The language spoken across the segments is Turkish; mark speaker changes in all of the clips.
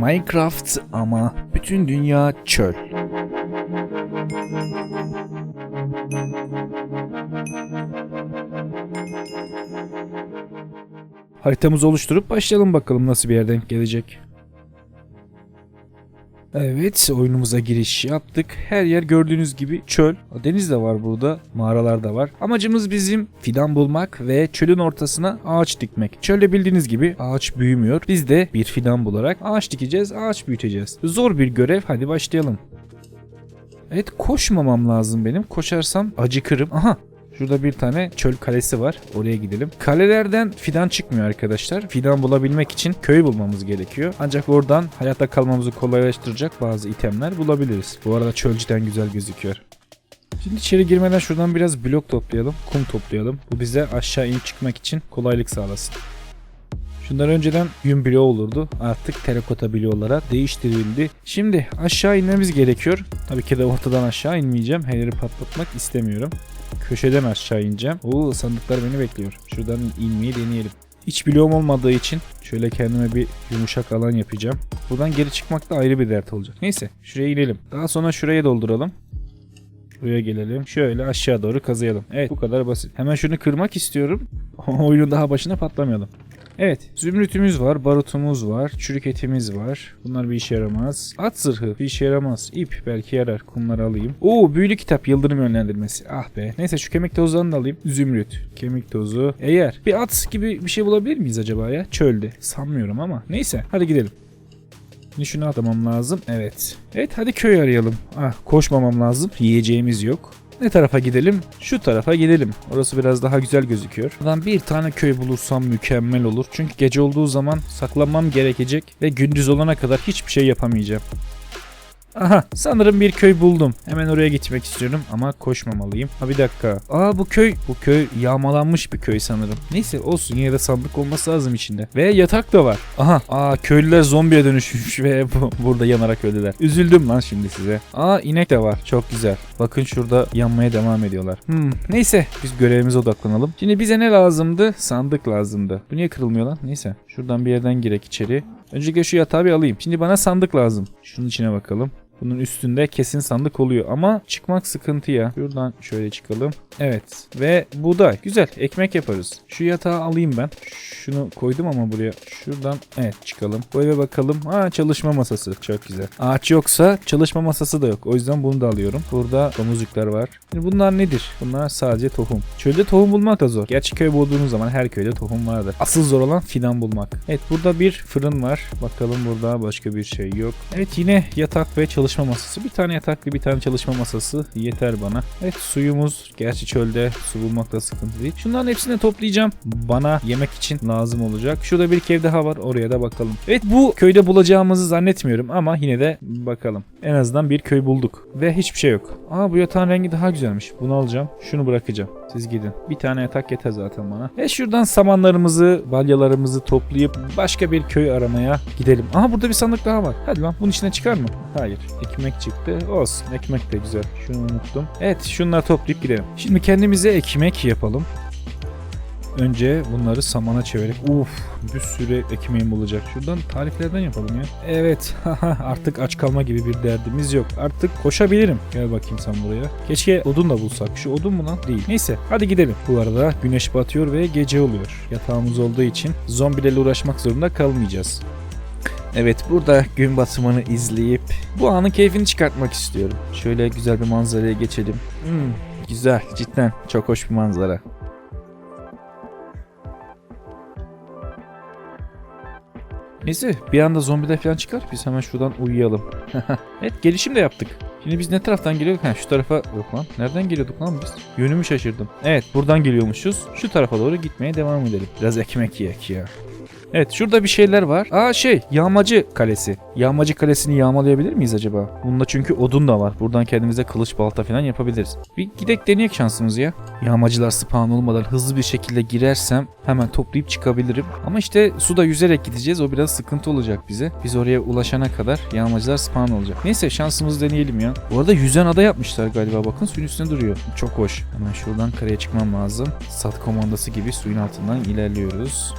Speaker 1: Minecraft ama bütün dünya çöl. Haritamızı oluşturup başlayalım bakalım nasıl bir yerden gelecek. Evet oyunumuza giriş yaptık. Her yer gördüğünüz gibi çöl. Deniz de var burada. Mağaralar da var. Amacımız bizim fidan bulmak ve çölün ortasına ağaç dikmek. Çölde bildiğiniz gibi ağaç büyümüyor. Biz de bir fidan bularak ağaç dikeceğiz, ağaç büyüteceğiz. Zor bir görev. Hadi başlayalım. Evet koşmamam lazım benim. Koşarsam acıkırım. Aha Şurada bir tane çöl kalesi var. Oraya gidelim. Kalelerden fidan çıkmıyor arkadaşlar. Fidan bulabilmek için köy bulmamız gerekiyor. Ancak oradan hayatta kalmamızı kolaylaştıracak bazı itemler bulabiliriz. Bu arada çöl cidden güzel gözüküyor. Şimdi içeri girmeden şuradan biraz blok toplayalım. Kum toplayalım. Bu bize aşağı inip çıkmak için kolaylık sağlasın. Şunlar önceden yün bloğu olurdu. Artık terakota bloğlara değiştirildi. Şimdi aşağı inmemiz gerekiyor. Tabii ki de ortadan aşağı inmeyeceğim. Yeri patlatmak istemiyorum. Köşeden aşağı ineceğim. Oo sandıklar beni bekliyor. Şuradan inmeyi deneyelim. Hiç bloğum olmadığı için şöyle kendime bir yumuşak alan yapacağım. Buradan geri çıkmak da ayrı bir dert olacak. Neyse şuraya inelim. Daha sonra şuraya dolduralım. Buraya gelelim. Şöyle aşağı doğru kazıyalım. Evet bu kadar basit. Hemen şunu kırmak istiyorum. Oyunun daha başına patlamayalım. Evet zümrütümüz var, barutumuz var, çürük etimiz var. Bunlar bir işe yaramaz. At zırhı bir işe yaramaz. İp belki yarar. Kumları alayım. Oo büyülü kitap yıldırım yönlendirmesi. Ah be. Neyse şu kemik tozlarını da alayım. Zümrüt, kemik tozu. Eğer bir at gibi bir şey bulabilir miyiz acaba ya? Çölde. Sanmıyorum ama. Neyse hadi gidelim. Şimdi şunu atamam lazım. Evet. Evet hadi köy arayalım. Ah koşmamam lazım. Yiyeceğimiz yok. Ne tarafa gidelim? Şu tarafa gidelim. Orası biraz daha güzel gözüküyor. Buradan bir tane köy bulursam mükemmel olur. Çünkü gece olduğu zaman saklanmam gerekecek ve gündüz olana kadar hiçbir şey yapamayacağım. Aha sanırım bir köy buldum. Hemen oraya gitmek istiyorum ama koşmamalıyım. Ha bir dakika. Aa bu köy. Bu köy yağmalanmış bir köy sanırım. Neyse olsun yine de sandık olması lazım içinde. Ve yatak da var. Aha. Aa köylüler zombiye dönüşmüş ve bu, burada yanarak öldüler. Üzüldüm lan şimdi size. Aa inek de var. Çok güzel. Bakın şurada yanmaya devam ediyorlar. Hmm, neyse biz görevimize odaklanalım. Şimdi bize ne lazımdı? Sandık lazımdı. Bu niye kırılmıyor lan? Neyse. Şuradan bir yerden girek içeri. Öncelikle şu yatağı bir alayım. Şimdi bana sandık lazım. Şunun içine bakalım. Bunun üstünde kesin sandık oluyor ama çıkmak sıkıntı ya. Şuradan şöyle çıkalım. Evet ve buğday. Güzel ekmek yaparız. Şu yatağı alayım ben. Şunu koydum ama buraya. Şuradan evet çıkalım. Bu eve bakalım. Aa çalışma masası. Çok güzel. Ağaç yoksa çalışma masası da yok. O yüzden bunu da alıyorum. Burada domuzcuklar var. Şimdi bunlar nedir? Bunlar sadece tohum. Çölde tohum bulmak da zor. Gerçi köy bulduğunuz zaman her köyde tohum vardır. Asıl zor olan fidan bulmak. Evet burada bir fırın var. Bakalım burada başka bir şey yok. Evet yine yatak ve çalışma masası. Bir tane yataklı bir tane çalışma masası yeter bana. Evet suyumuz. Gerçi çölde su bulmakta sıkıntı değil. Şunların hepsini toplayacağım. Bana yemek için lazım olacak. Şurada bir ev daha var. Oraya da bakalım. Evet bu köyde bulacağımızı zannetmiyorum ama yine de bakalım. En azından bir köy bulduk. Ve hiçbir şey yok. Aa bu yatağın rengi daha güzelmiş. Bunu alacağım. Şunu bırakacağım. Siz gidin. Bir tane yatak yeter zaten bana. E şuradan samanlarımızı, balyalarımızı toplayıp başka bir köy aramaya gidelim. Aha burada bir sandık daha var. Hadi lan bunun içine çıkar mı? Hayır. Ekmek çıktı. Olsun. Ekmek de güzel. Şunu unuttum. Evet şunları toplayıp gidelim. Şimdi kendimize ekmek yapalım. Önce bunları samana çevirip uf bir sürü ekmeğim olacak. Şuradan tariflerden yapalım ya. Evet artık aç kalma gibi bir derdimiz yok. Artık koşabilirim. Gel bakayım sen buraya. Keşke odun da bulsak. Şu odun mu lan? Değil. Neyse hadi gidelim. Bu arada güneş batıyor ve gece oluyor. Yatağımız olduğu için zombilerle uğraşmak zorunda kalmayacağız. Evet burada gün batımını izleyip bu anın keyfini çıkartmak istiyorum. Şöyle güzel bir manzaraya geçelim. Hmm, güzel cidden çok hoş bir manzara. Neyse bir anda zombiler falan çıkar biz hemen şuradan uyuyalım. evet gelişim de yaptık. Şimdi biz ne taraftan geliyorduk? Ha şu tarafa yok lan. Nereden geliyorduk lan biz? Yönümü şaşırdım. Evet buradan geliyormuşuz. Şu tarafa doğru gitmeye devam edelim. Biraz ekmek yiyek ya. Evet şurada bir şeyler var. Aa şey yağmacı kalesi. Yağmacı kalesini yağmalayabilir miyiz acaba? Bunda çünkü odun da var. Buradan kendimize kılıç balta falan yapabiliriz. Bir gidek deneyek şansımızı ya. Yağmacılar spawn olmadan hızlı bir şekilde girersem hemen toplayıp çıkabilirim. Ama işte suda yüzerek gideceğiz. O biraz sıkıntı olacak bize. Biz oraya ulaşana kadar yağmacılar spawn olacak. Neyse şansımızı deneyelim ya. Bu arada yüzen ada yapmışlar galiba. Bakın suyun üstünde duruyor. Çok hoş. Hemen şuradan karaya çıkmam lazım. Sat komandası gibi suyun altından ilerliyoruz.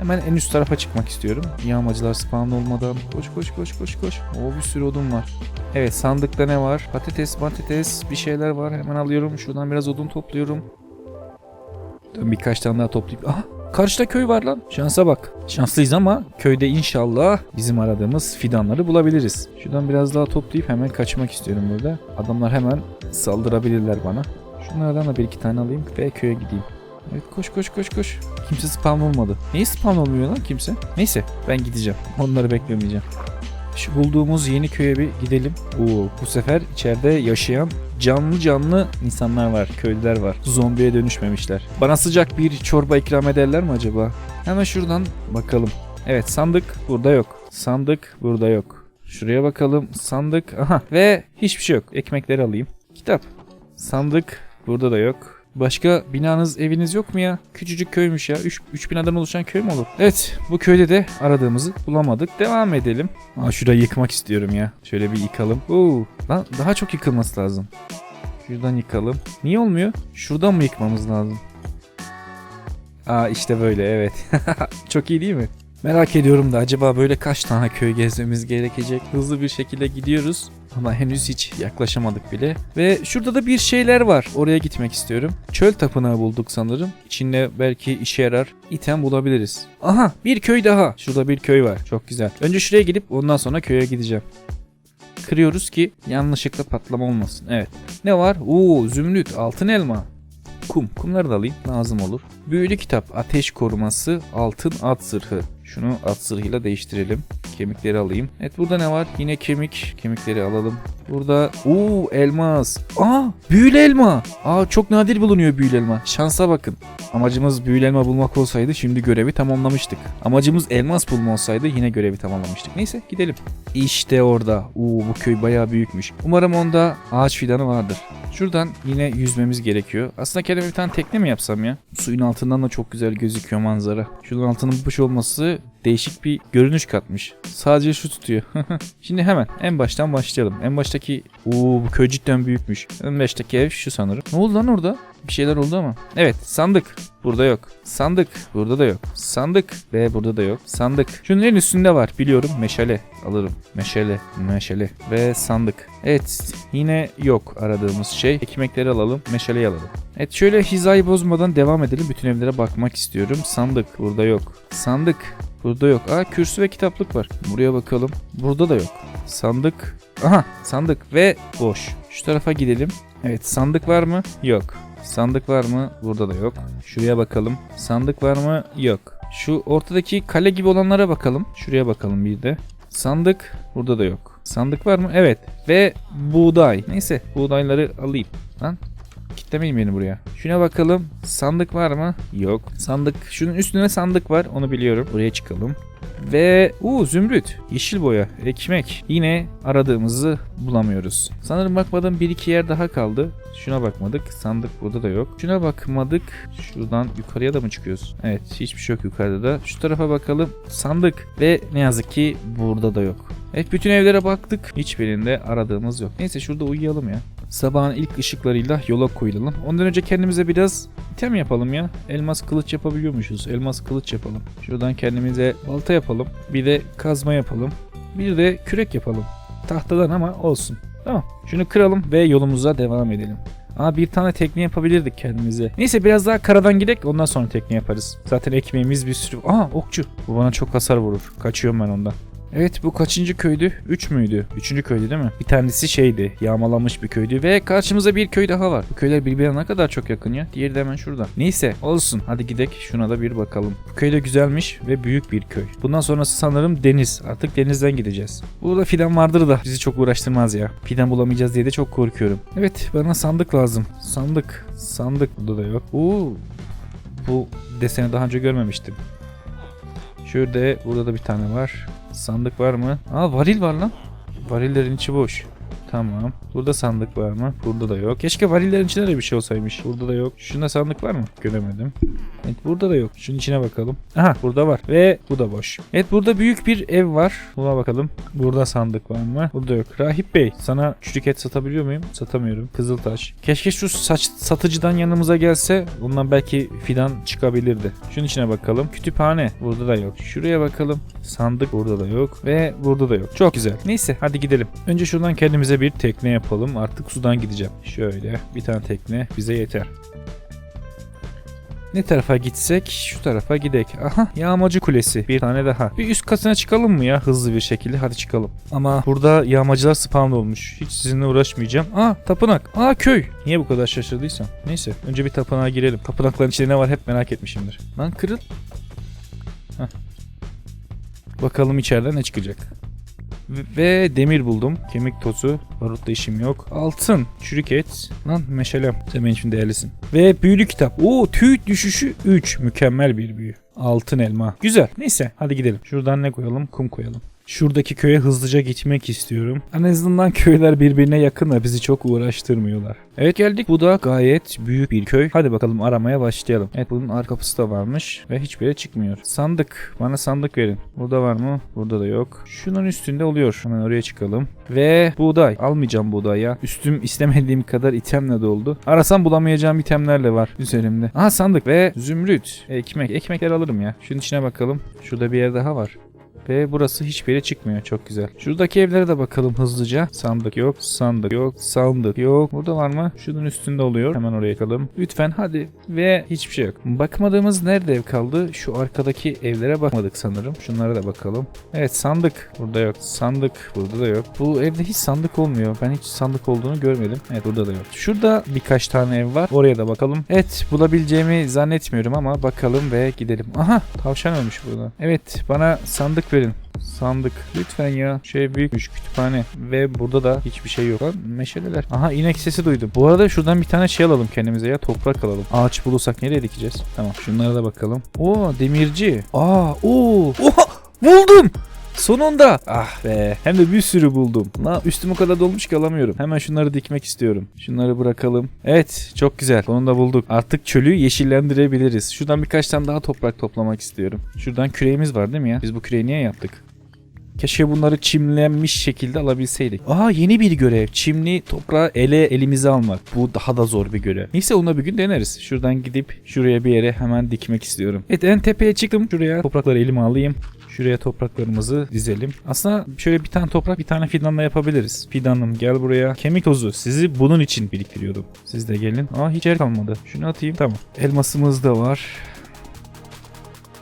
Speaker 1: Hemen en üst tarafa çıkmak istiyorum. Yağmacılar spawn olmadan. Koş koş koş koş koş. Oo bir sürü odun var. Evet sandıkta ne var? Patates patates bir şeyler var. Hemen alıyorum. Şuradan biraz odun topluyorum. Birkaç tane daha toplayıp... Aha karşıda köy var lan. Şansa bak. Şanslıyız ama köyde inşallah bizim aradığımız fidanları bulabiliriz. Şuradan biraz daha toplayıp hemen kaçmak istiyorum burada. Adamlar hemen saldırabilirler bana. Şunlardan da bir iki tane alayım ve köye gideyim. Evet koş koş koş koş. Kimse spawn olmadı. Niye spawn olmuyor lan kimse? Neyse ben gideceğim. Onları beklemeyeceğim. Şu bulduğumuz yeni köye bir gidelim. Oo, bu sefer içeride yaşayan canlı canlı insanlar var, köylüler var. Zombiye dönüşmemişler. Bana sıcak bir çorba ikram ederler mi acaba? Hemen şuradan bakalım. Evet sandık burada yok. Sandık burada yok. Şuraya bakalım. Sandık. Aha ve hiçbir şey yok. Ekmekleri alayım. Kitap. Sandık burada da yok. Başka binanız, eviniz yok mu ya? Küçücük köymüş ya. 3 üç binadan oluşan köy mü olur? Evet, bu köyde de aradığımızı bulamadık. Devam edelim. Aa, şurayı yıkmak istiyorum ya. Şöyle bir yıkalım. Oo, lan daha çok yıkılması lazım. Şuradan yıkalım. Niye olmuyor? Şuradan mı yıkmamız lazım? Aa işte böyle evet. çok iyi değil mi? Merak ediyorum da acaba böyle kaç tane köy gezmemiz gerekecek? Hızlı bir şekilde gidiyoruz ama henüz hiç yaklaşamadık bile. Ve şurada da bir şeyler var. Oraya gitmek istiyorum. Çöl tapınağı bulduk sanırım. İçinde belki işe yarar item bulabiliriz. Aha bir köy daha. Şurada bir köy var. Çok güzel. Önce şuraya gidip ondan sonra köye gideceğim. Kırıyoruz ki yanlışlıkla patlama olmasın. Evet. Ne var? Oo zümrüt, altın elma. Kum. Kumları da alayım. Lazım olur. Büyülü kitap. Ateş koruması. Altın at zırhı. Şunu at zırhıyla değiştirelim. Kemikleri alayım. Evet burada ne var? Yine kemik. Kemikleri alalım. Burada uuu elmas. Aa büyülü elma. Aa çok nadir bulunuyor büyülü elma. Şansa bakın. Amacımız büyülü elma bulmak olsaydı şimdi görevi tamamlamıştık. Amacımız elmas bulma olsaydı yine görevi tamamlamıştık. Neyse gidelim. İşte orada. Uuu bu köy bayağı büyükmüş. Umarım onda ağaç fidanı vardır. Şuradan yine yüzmemiz gerekiyor. Aslında kendime bir tane tekne mi yapsam ya? Suyun altından da çok güzel gözüküyor manzara. Şunun altının boş olması değişik bir görünüş katmış. Sadece şu tutuyor. Şimdi hemen en baştan başlayalım. En baştaki uuu bu köy cidden büyükmüş. En baştaki ev şu sanırım. Ne oldu lan orada? Bir şeyler oldu ama. Evet sandık. Burada yok. Sandık. Burada da yok. Sandık. Ve burada da yok. Sandık. Şunun en üstünde var. Biliyorum. Meşale. Alırım. Meşale. Meşale. Ve sandık. Evet. Yine yok aradığımız şey. Ekmekleri alalım. Meşaleyi alalım. Evet şöyle hizayı bozmadan devam edelim. Bütün evlere bakmak istiyorum. Sandık. Burada yok. Sandık. Burada yok. Aa kürsü ve kitaplık var. Buraya bakalım. Burada da yok. Sandık. Aha sandık ve boş. Şu tarafa gidelim. Evet sandık var mı? Yok. Sandık var mı? Burada da yok. Şuraya bakalım. Sandık var mı? Yok. Şu ortadaki kale gibi olanlara bakalım. Şuraya bakalım bir de. Sandık burada da yok. Sandık var mı? Evet. Ve buğday. Neyse buğdayları alayım. Lan kitlemeyin beni buraya. Şuna bakalım. Sandık var mı? Yok. Sandık. Şunun üstüne sandık var. Onu biliyorum. Buraya çıkalım. Ve uuu zümrüt, yeşil boya, ekmek. Yine aradığımızı bulamıyoruz. Sanırım bakmadığım bir iki yer daha kaldı. Şuna bakmadık. Sandık burada da yok. Şuna bakmadık. Şuradan yukarıya da mı çıkıyoruz? Evet hiçbir şey yok yukarıda da. Şu tarafa bakalım. Sandık ve ne yazık ki burada da yok. Evet bütün evlere baktık. Hiçbirinde aradığımız yok. Neyse şurada uyuyalım ya. Sabahın ilk ışıklarıyla yola koyulalım. Ondan önce kendimize biraz item yapalım ya. Elmas kılıç yapabiliyormuşuz. Elmas kılıç yapalım. Şuradan kendimize balta yapalım. Bir de kazma yapalım. Bir de kürek yapalım. Tahtadan ama olsun. Tamam. Şunu kıralım ve yolumuza devam edelim. Aa bir tane tekne yapabilirdik kendimize. Neyse biraz daha karadan gidek ondan sonra tekne yaparız. Zaten ekmeğimiz bir sürü. Aa okçu. Bu bana çok hasar vurur. Kaçıyorum ben ondan. Evet bu kaçıncı köydü? 3 müydü? Üçüncü köydü değil mi? Bir tanesi şeydi yağmalanmış bir köydü ve karşımızda bir köy daha var. Bu köyler birbirine ne kadar çok yakın ya. Diğeri de hemen şurada. Neyse olsun hadi gidek şuna da bir bakalım. Bu köy de güzelmiş ve büyük bir köy. Bundan sonrası sanırım deniz. Artık denizden gideceğiz. Burada fidan vardır da bizi çok uğraştırmaz ya. Fidan bulamayacağız diye de çok korkuyorum. Evet bana sandık lazım. Sandık. Sandık burada da yok. Oo. Bu deseni daha önce görmemiştim. Şurada burada da bir tane var. Sandık var mı? Aa varil var lan. Varillerin içi boş. Tamam. Burada sandık var mı? Burada da yok. Keşke varillerin içinde de bir şey olsaymış. Burada da yok. Şunda sandık var mı? Göremedim. Evet burada da yok. Şunun içine bakalım. Aha burada var. Ve bu da boş. Evet burada büyük bir ev var. Buna bakalım. Burada sandık var mı? Burada yok. Rahip Bey sana çürük et satabiliyor muyum? Satamıyorum. Kızıltaş. Keşke şu saç satıcıdan yanımıza gelse. Ondan belki fidan çıkabilirdi. Şunun içine bakalım. Kütüphane. Burada da yok. Şuraya bakalım. Sandık burada da yok. Ve burada da yok. Çok güzel. Neyse hadi gidelim. Önce şuradan kendimize bir tekne yapalım. Artık sudan gideceğim. Şöyle bir tane tekne bize yeter. Ne tarafa gitsek şu tarafa gidek. Aha yağmacı kulesi bir tane daha. Bir üst katına çıkalım mı ya hızlı bir şekilde hadi çıkalım. Ama burada yağmacılar spawn olmuş. Hiç sizinle uğraşmayacağım. Aa tapınak. Aa köy. Niye bu kadar şaşırdıysam. Neyse önce bir tapınağa girelim. Tapınakların içinde ne var hep merak etmişimdir. Lan kırıl. Heh. Bakalım içeriden ne çıkacak. Ve- demir buldum. Kemik tozu. Barutla işim yok. Altın. Çürük et. Lan meşalem. Sen benim için değerlisin. Ve büyülü kitap. Oo tüy düşüşü 3. Mükemmel bir büyü. Altın elma. Güzel. Neyse hadi gidelim. Şuradan ne koyalım? Kum koyalım. Şuradaki köye hızlıca gitmek istiyorum. En azından köyler birbirine yakın da bizi çok uğraştırmıyorlar. Evet geldik. Bu da gayet büyük bir köy. Hadi bakalım aramaya başlayalım. Evet bunun arka kapısı da varmış ve hiçbir yere çıkmıyor. Sandık. Bana sandık verin. Burada var mı? Burada da yok. Şunun üstünde oluyor. Hemen oraya çıkalım. Ve buğday. Almayacağım buğday. Üstüm istemediğim kadar itemle doldu. Arasam bulamayacağım itemlerle var üzerimde. Aha sandık ve zümrüt. Ekmek. Ekmekler alırım ya. Şunun içine bakalım. Şurada bir yer daha var. Ve burası hiçbir yere çıkmıyor. Çok güzel. Şuradaki evlere de bakalım hızlıca. Sandık yok. Sandık yok. Sandık yok. Burada var mı? Şunun üstünde oluyor. Hemen oraya yakalım. Lütfen hadi. Ve hiçbir şey yok. Bakmadığımız nerede ev kaldı? Şu arkadaki evlere bakmadık sanırım. Şunlara da bakalım. Evet sandık. Burada yok. Sandık. Burada da yok. Bu evde hiç sandık olmuyor. Ben hiç sandık olduğunu görmedim. Evet burada da yok. Şurada birkaç tane ev var. Oraya da bakalım. Evet bulabileceğimi zannetmiyorum ama bakalım ve gidelim. Aha tavşan ölmüş burada. Evet bana sandık verin. Sandık. Lütfen ya. Şey büyükmüş kütüphane. Ve burada da hiçbir şey yok. Lan meşaleler. Aha inek sesi duydum. Bu arada şuradan bir tane şey alalım kendimize ya. Toprak alalım. Ağaç bulursak nereye dikeceğiz? Tamam şunlara da bakalım. Oo demirci. Aa oo. Oha buldum. Sonunda. Ah be. Hem de bir sürü buldum. La üstüm o kadar dolmuş ki alamıyorum. Hemen şunları dikmek istiyorum. Şunları bırakalım. Evet çok güzel. Sonunda bulduk. Artık çölü yeşillendirebiliriz. Şuradan birkaç tane daha toprak toplamak istiyorum. Şuradan küreğimiz var değil mi ya? Biz bu küreği niye yaptık? Keşke bunları çimlenmiş şekilde alabilseydik. Aa yeni bir görev. Çimli toprağı ele elimize almak. Bu daha da zor bir görev. Neyse onu bir gün deneriz. Şuradan gidip şuraya bir yere hemen dikmek istiyorum. Evet en tepeye çıktım. Şuraya toprakları elime alayım. Şuraya topraklarımızı dizelim. Aslında şöyle bir tane toprak bir tane fidanla yapabiliriz. Fidanım gel buraya. Kemik tozu sizi bunun için biriktiriyordum. Siz de gelin. Aa hiç yer kalmadı. Şunu atayım. Tamam. Elmasımız da var.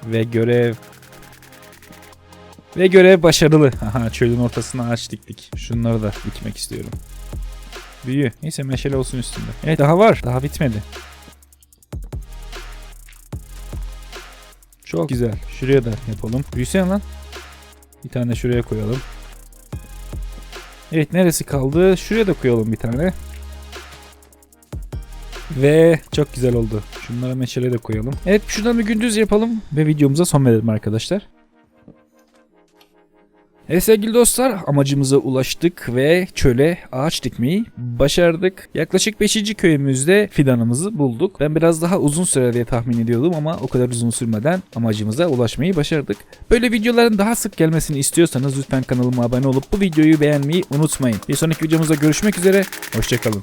Speaker 1: Ve görev ve görev başarılı. Aha çölün ortasına ağaç diktik. Şunları da dikmek istiyorum. Büyü. Neyse meşale olsun üstünde. Evet daha var. Daha bitmedi. Çok güzel. Şuraya da yapalım. Büyüsene lan. Bir tane şuraya koyalım. Evet neresi kaldı? Şuraya da koyalım bir tane. Ve çok güzel oldu. Şunlara meşale de koyalım. Evet şuradan bir gündüz yapalım ve videomuza son verelim arkadaşlar. Evet sevgili dostlar amacımıza ulaştık ve çöle ağaç dikmeyi başardık. Yaklaşık 5. köyümüzde fidanımızı bulduk. Ben biraz daha uzun sürer diye tahmin ediyordum ama o kadar uzun sürmeden amacımıza ulaşmayı başardık. Böyle videoların daha sık gelmesini istiyorsanız lütfen kanalıma abone olup bu videoyu beğenmeyi unutmayın. Bir sonraki videomuzda görüşmek üzere. Hoşçakalın.